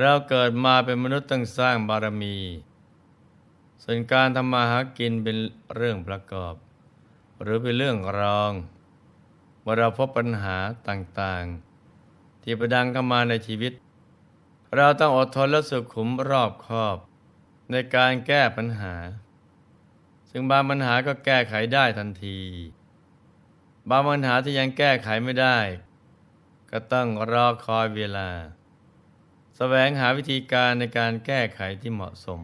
เราเกิดมาเป็นมนุษย์ต้องสร้างบารมี ส่วนการทำมาหากินเป็นเรื่องประกอบ หรือเป็นเรื่องรองเมื่อเราพบปัญหาต่างๆ ที่ประดังเข้ามาในชีวิต เราต้องอดทนและสุขุมรอบคอบ ในการแก้ปัญหา ซึ่งบางปัญหาก็แก้ไขได้ทันที บางปัญหาที่ยังแก้ไขไม่ได้ ก็ต้องรอคอยเวลา แสวงหาวิธีการในการแก้ไขที่เหมาะสม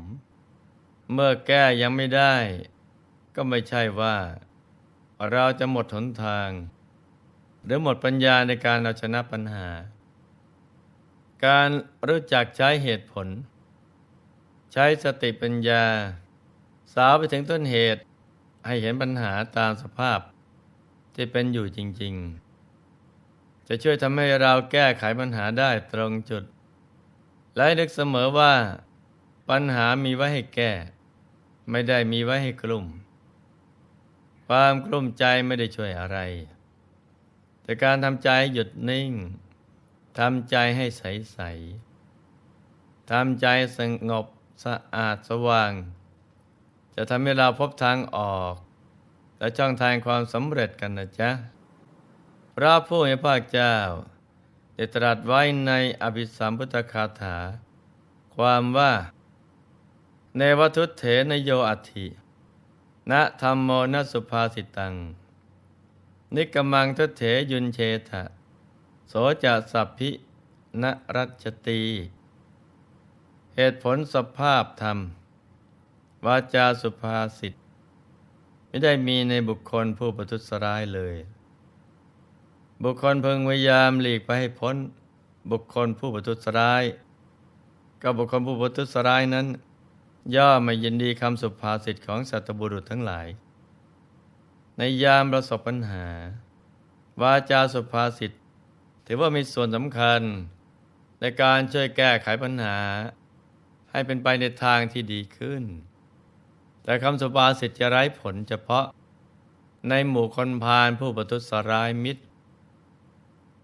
เมื่อแก้ยังไม่ได้ ก็ไม่ใช่ว่า เราจะหมดหนทาง หรือหมดปัญญาในการเอาชนะปัญหา การรู้จักใช้เหตุผล ใช้สติปัญญา สาวไปถึงต้นเหตุให้เห็นปัญหาตามสภาพ ที่เป็นอยู่จริง ๆ จะช่วยทำให้เราแก้ไขปัญหาได้ตรงจุด และนึกเสมอว่า ปัญหามีไว้ให้แก้ ไม่ได้มีไว้ให้กลุ่ม ความกลุ้มใจไม่ได้ช่วยอะไร แต่การทำใจหยุดนิ่งทำใจให้ใสๆทำใจสงบสะอาดสว่าง จะทำให้เราพบทางออก และช่องทางความสำเร็จกันนะจ๊ะพระผู้มีพระเจ้า ได้ตรัสไว้ในอภิสัมพุทธคาถา ความว่าในวัตุเถนโยอัติณธรรมโมนสุภาสิตัง นิกมังทุเถยุนเชทะโสจะสัพพินรัชตี เหตุผลสภาพธรรม วาจาสุภาษิต ไม่ได้มีในบุคคลผู้ประทุษร้ายเลย บุคคลเพึงพยายามหลีกไปให้พ้น บุคคลผู้ประทุษร้าย ก็บุคคลผู้ประทุษร้ายนั้น ย่อมไม่ยินดีคำสุภาษิตของสัตบุรุษทั้งหลาย ในยามประสบปัญหา วาจาสุภาษิตถือว่ามีส่วนสำคัญ ในการช่วยแก้ไขปัญหา ให้เป็นไปในทางที่ดีขึ้น แต่คำสุภาษิตจะไร้ผลเฉพาะในหมู่คนพาลผู้ประทุษร้ายมิตร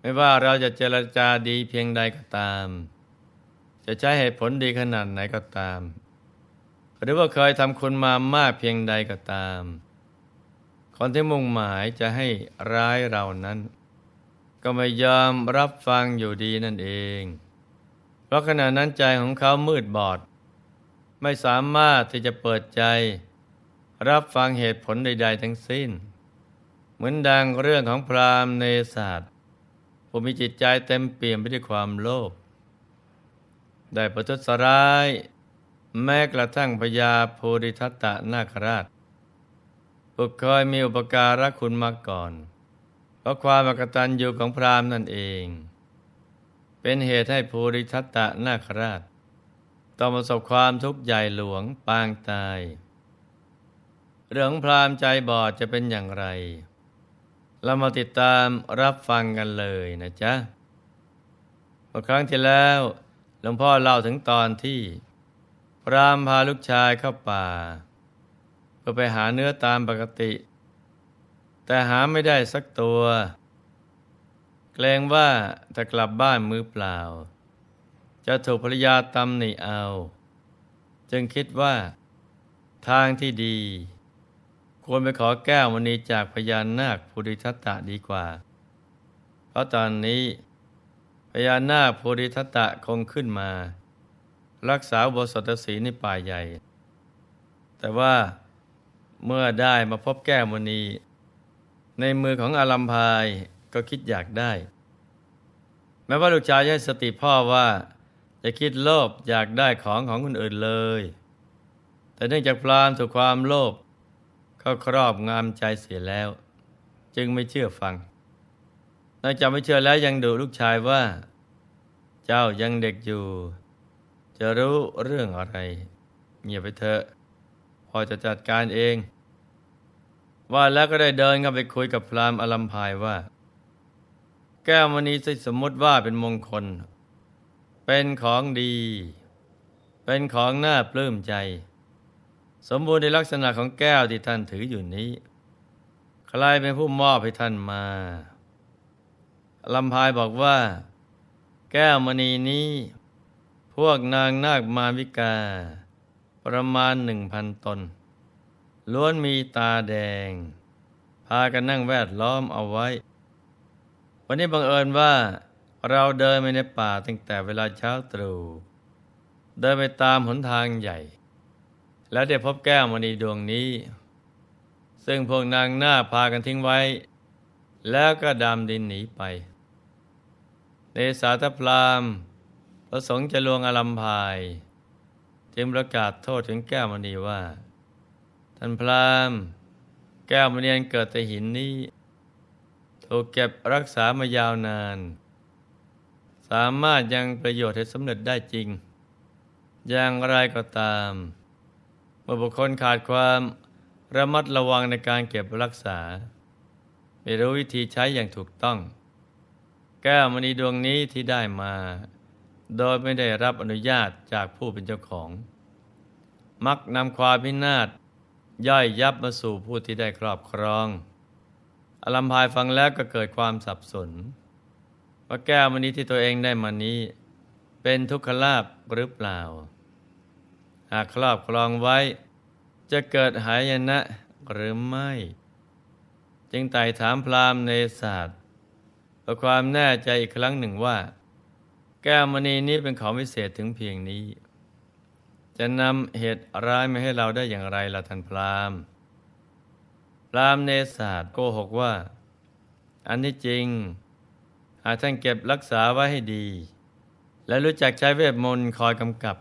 ไม่ว่าเราจะเจรจาดีเพียงใดก็ตาม จะใช้เหตุผลดีขนาดไหนก็ตาม หรือว่าเคยทำคุณมามากเพียงใดก็ตาม คนที่มุ่งหมายจะให้ร้ายเรานั้น ก็ไม่ยอมรับฟังอยู่ดีนั่นเอง เพราะขณะนั้นใจของเขามืดบอด ไม่สามารถที่จะเปิดใจ รับฟังเหตุผลใด ๆ ทั้งสิ้น เหมือนดังเรื่องของพราหมณ์เนศาสตร์ ผู้มีจิตใจเต็มเปี่ยมไปด้วยความโลภได้ประทุษร้าย แม้กระทั่งพญาโพธิทัตตะนาคราชผู้เคยมีอุปการะคุณมาก่อน เพราะความอกตัญญูของพราหมณ์นั่นเอง เป็นเหตุให้ภูริทัตตะนาคราชต้องประสบความทุกข์ใหญ่หลวงปางตาย เรื่องพราหมณ์ใจบอดจะเป็นอย่างไร เรามาติดตามรับฟังกันเลยนะจ๊ะเมื่อครั้งที่แล้วหลวงพ่อเล่าถึงตอนที่ พรามพาลูกชายเข้าป่า เพื่อไปหาเนื้อตามปกติ แต่หาไม่ได้สักตัว เกรงว่าจะกลับบ้านมือเปล่า จะถูกภรรยาตำหนิเอา จึงคิดว่า ทางที่ดี ควรไปขอแก้วมณีจากพญานาคภูริทัตตะดีกว่า เพราะตอนนี้พญานาคภูริทัตตะคงขึ้นมา รักษาอุโบสถศีในป่าใหญ่ แต่ว่าเมื่อได้มาพบแก้วมณี ในมือของอารัมพายก็คิดอยากได้ แม้ว่าลูกชายจะให้สติพ่อว่าจะคิดโลภอยากได้ของของคนอื่นเลย แต่เนื่องจากพรามถูกความโลภ เขาครอบงามใจเสียแล้ว จึงไม่เชื่อฟังนอกจากไม่เชื่อแล้วยังดูลูกชายว่า เจ้ายังเด็กอยู่ จะรู้เรื่องอะไร เงียบไปเถอะพอจะจัดการเอง ว่าแล้วก็ได้เดินเข้าไปคุยกับพรามอลัมพายว่า แก้วมณีสมมติว่าเป็นมงคล เป็นของดี เป็นของน่าปลื้มใจ สมบูรณ์ในลักษณะของแก้วที่ท่านถืออยู่นี้ ใครเป็นผู้มอบให้ท่านมาลำพายบอกว่า แก้วมณีนี้ พวกนางนาคมาวิกา ประมาณหนึ่งพันตน ล้วนมีตาแดง พากันนั่งแวดล้อมเอาไว้ วันนี้บังเอิญว่า เราเดินไปในป่าตั้งแต่เวลาเช้าตรู่เดินไปตามหนทางใหญ่ แล้วได้พบแก้วมณีดวงนี้ ซึ่งพวกนางหน้าพากันทิ้งไว้ แล้วก็ดำดินหนีไป ในสาธพรามประสงค์จะลวงอลัมพาย จึงประกาศโทษถึงแก้วมณีว่า ท่านพรามแก้วมณีเกิดแต่หินนี้ ถูกเก็บรักษามายาวนาน สามารถยังประโยชน์ให้สำเร็จได้จริง อย่างไรก็ตาม มื่อบุคคลขาดความระมัดระวังในการเก็บรักษา ไม่รู้วิธีใช้อย่างถูกต้อง แก้วมณีดวงนี้ที่ได้มา โดยไม่ได้รับอนุญาตจากผู้เป็นเจ้าของ มักนำความพินาศย่อยยับมาสู่ผู้ที่ได้ครอบครอง อลัมพายฟังแล้วก็เกิดความสับสน ว่าแก้วมณีที่ตัวเองได้มานี้ เป็นทุกขลาภหรือเปล่า หากครอบครองไว้ จะเกิดหายนะหรือไม่ จึงไต่ถามพราหมณ์ในศาสตร์เพื่อความแน่ใจอีกครั้งหนึ่งว่า แก้วมณีนี้เป็นของวิเศษถึงเพียงนี้ จะนำเหตุร้ายมาให้เราได้อย่างไรล่ะท่านพราหมณ์พราหมณ์เนศาสตร์โกหกว่า อันนี้จริง หากท่านเก็บรักษาไว้ให้ดี และรู้จักใช้เวทมนต์คอยกำกับ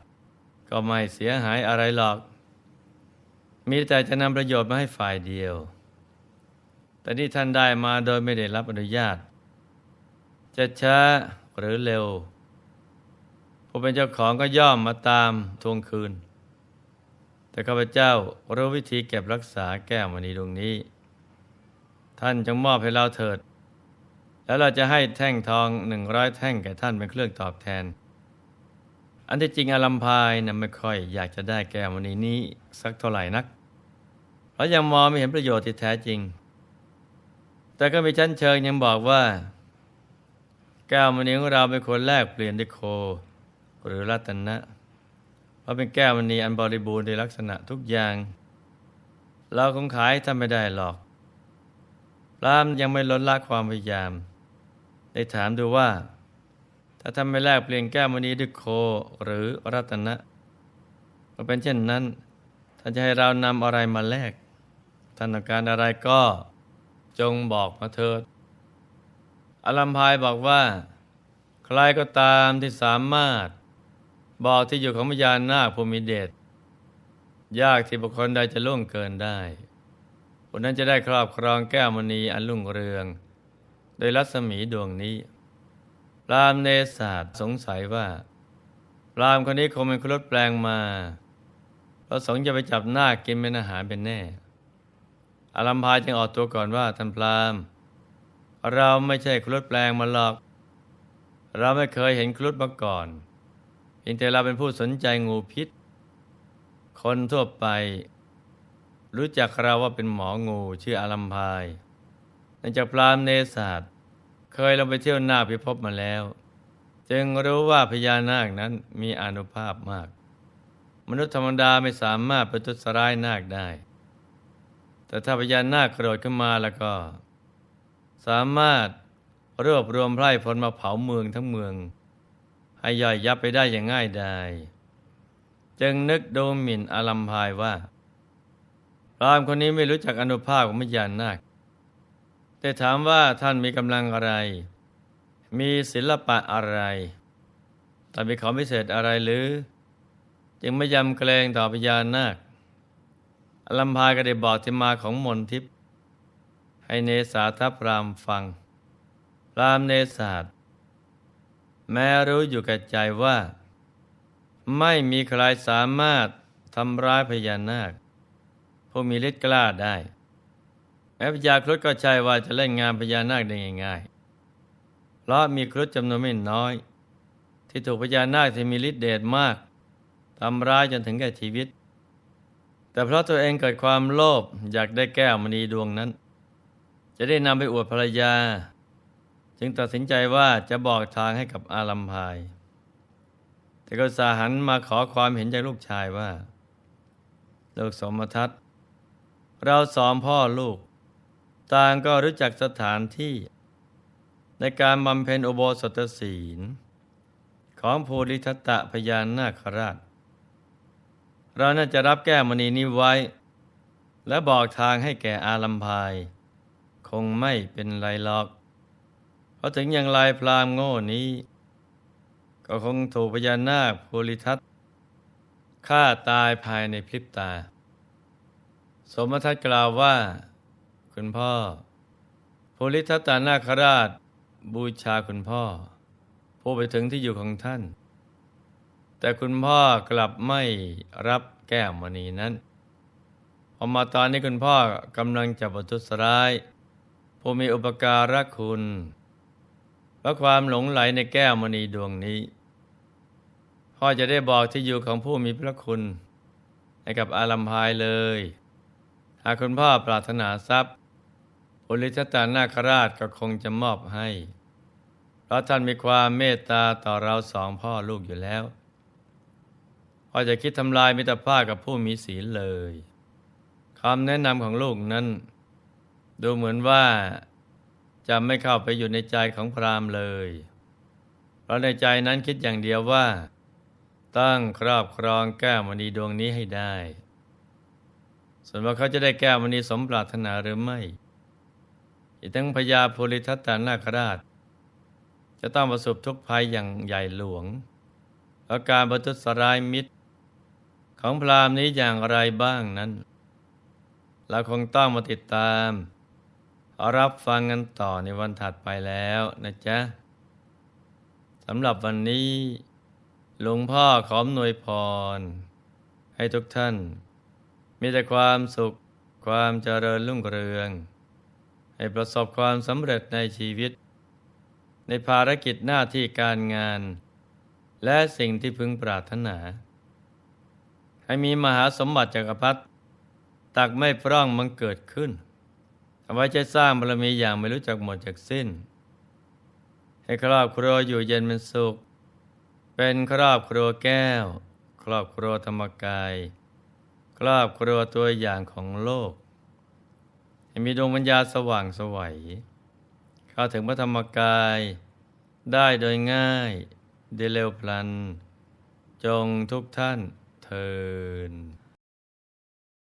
ก็ไม่เสียหายอะไรหรอก มีแต่จะนำประโยชน์มาให้ฝ่ายเดียว แต่ที่ท่านได้มาโดยไม่ได้รับอนุญาต จะช้าหรือเร็ว ผู้เป็นเจ้าของก็ย่อมมาตามทวงคืน แต่ข้าพเจ้ารู้วิธีเก็บรักษาแก้วมณีดวงนี้ ท่านจงมอบให้เราเถิด แล้วเราจะให้แท่งทองหนึ่งร้อยแท่งแก่ท่านเป็นเครื่องตอบแทน อันที่จริงอลัมพายนะไม่ค่อยอยากจะได้แก้วมณีนี้สักเท่าไหร่นัก เพราะยังมองไม่เห็นประโยชน์ที่แท้จริง แต่ก็มีชั้นเชิงยังบอกว่า แก้วมณีของเราเป็นคนแรกเปลี่ยนด้วยโค หรือรัตนะ เพราะเป็นแก้วมณีอันบริบูรณ์ในลักษณะทุกอย่าง เราคงขายทำไม่ได้หรอกรามยังไม่ลดละความพยายาม ได้ถามดูว่า ถ้าทำไม่แลกเปลี่ยนแก้วมณีด้วยโคหรือรัตนะมันเป็นเช่นนั้น ท่านจะให้เรานำอะไรมาแลกท่านต้องการอะไรก็จงบอกมาเถิดอลัมพายบอกว่า ใครก็ตามที่สามารถ บอกที่อยู่ของพญานาคภูมิเดชยากที่บุคคลใดจะล่วงเกินได้คนนั้นจะได้ครอบครองแก้วมณีอันรุ่งเรือง โดยรัศมีดวงนี้ รามเนศาสตร์สงสัยว่า รามคนนี้คงเป็นครุฑแปลงมาประสงค์จะไปจับหน้ากินเป็นอาหารเป็นแน่อลัมพายจึงออกตัวก่อนว่าท่านพรามเราไม่ใช่ครุฑแปลงมาหรอก เราไม่เคยเห็นครุฑมาก่อนเพียงแต่เราเป็นผู้สนใจงูพิษ คนทั่วไป รู้จักเราว่าเป็นหมองูชื่ออาลัมพายนื่องจากพรามเนศาสตร์ เคยลงไปเที่ยวนาพิภพมาแล้ว จึงรู้ว่าพญานาคนั้นมีอานุภาพมาก มนุษย์ธรรมดาไม่สามารถประทุษร้ายนาคได้ แต่ถ้าพญานาคกระโดดขึ้นมาแล้วก็ สามารถรวบรวมไพร่พลมาเผาเมืองทั้งเมือง ให้ย่อยยับไปได้อย่างง่ายดายจึงนึกดูหมิ่นอาลัมพายว่าพรามคนนี้ไม่รู้จักอนุภาพของพญานาค แต่ถามว่าท่านมีกำลังอะไร มีศิลปะอะไรแต่มีของพิเศษอะไรหรือ จึงไม่ยำเกรงต่อพญานาคอลัมพายก็ได้บอกที่มาของมนทิพย์ให้เนสาทัพรามฟัง รามเนศาสแม้รู้อยู่กับใจว่า ไม่มีใครสามารถทำร้ายพญานาคผู้มีฤทธิ์กล้าได้ แม้พญาครุฑก็ใช่ว่าจะเล่นงานพญานาคได้ง่ายๆ เพราะมีครุฑจำนวนไม่น้อย ที่ถูกพญานาคที่มีฤทธิ์เดชมากทำร้ายจนถึงแก่ชีวิต แต่เพราะตัวเองเกิดความโลภอยากได้แก้วมณีดวงนั้น จะได้นำไปอวดภรรยา จึงตัดสินใจว่าจะบอกทางให้กับอาลัมพาย แต่ก็สาหันมาขอความเห็นจากลูกชายว่าลูกสมทัศเราสองพ่อลูก ต่างก็รู้จักสถานที่ ในการบำเพ็ญอุโบสถศีล ของภูริทัตตะพญานาคราช เราน่าจะรับแก้มณีนี้ไว้ และบอกทางให้แก่อาลัมพาย คงไม่เป็นไรหรอก เพราะถึงอย่างไรพรามโง่นี้ ก็คงถูกพญานาคภูริทัตฆ่าตายภายในพริบตา สมทัตกล่าวว่า คุณพ่อภูริทัตตานาคราช บูชาคุณพ่อ ผู้ไปถึงที่อยู่ของท่าน แต่คุณพ่อกลับไม่รับแก้วมณีนั้นพอมาตอนนี้คุณพ่อกำลังจะบรรทุสร้าย ผู้มีอุปการะคุณเพราะความหลงไหลในแก้วมณีดวงนี้ พ่อจะได้บอกที่อยู่ของผู้มีพระคุณให้กับอาลัมพายเลย หากคุณพ่อปรารถนาทรัพย์ ปุริชตานาคราชก็คงจะมอบให้ เพราะท่านมีความเมตตาต่อเราสองพ่อลูกอยู่แล้วพอจะคิดทำลายมิตรภาพกับผู้มีศีลเลยคำแนะนำของลูกนั้น ดูเหมือนว่าจะไม่เข้าไปอยู่ในใจของพรามเลย เพราะในใจนั้นคิดอย่างเดียวว่า ตั้งครอบครองแก้วมณีดวงนี้ให้ได้ ส่วนว่าเขาจะได้แก้วมณีสมปรารถนาหรือไม่ อีกทั้งพญาภูริทัตตานาคราช จะต้องประสบทุกภัยอย่างใหญ่หลวงเพราการประทุษร้ายมิตร ของพรามนี้อย่างไรบ้างนั้น เราคงต้องมาติดตาม รับฟังกันต่อในวันถัดไปแล้วนะจ๊ะสำหรับวันนี้หลวงพ่อขอมนวยพร ให้ทุกท่าน มีแต่ความสุขความเจริญรุ่งเรือง ให้ประสบความสำเร็จในชีวิต ในภารกิจหน้าที่การงาน และสิ่งที่พึงปรารถนา ให้มีมหาสมบัติจักรพรรดิตักไม่พร่องมันเกิดขึ้นเอาไว้จะสร้างบารมีอย่างไม่รู้จักหมดจากสิ้น ให้ครอบครัวอยู่เย็นเป็นสุข เป็นครอบครัวแก้ว ครอบครัวธรรมกาย ครอบครัวตัวอย่างของโลก ให้มีดวงวิญญาสว่างสวัยเข้าถึงพระธรรมกายได้โดยง่ายได้เร็วพลัน จงทุกท่านเทิน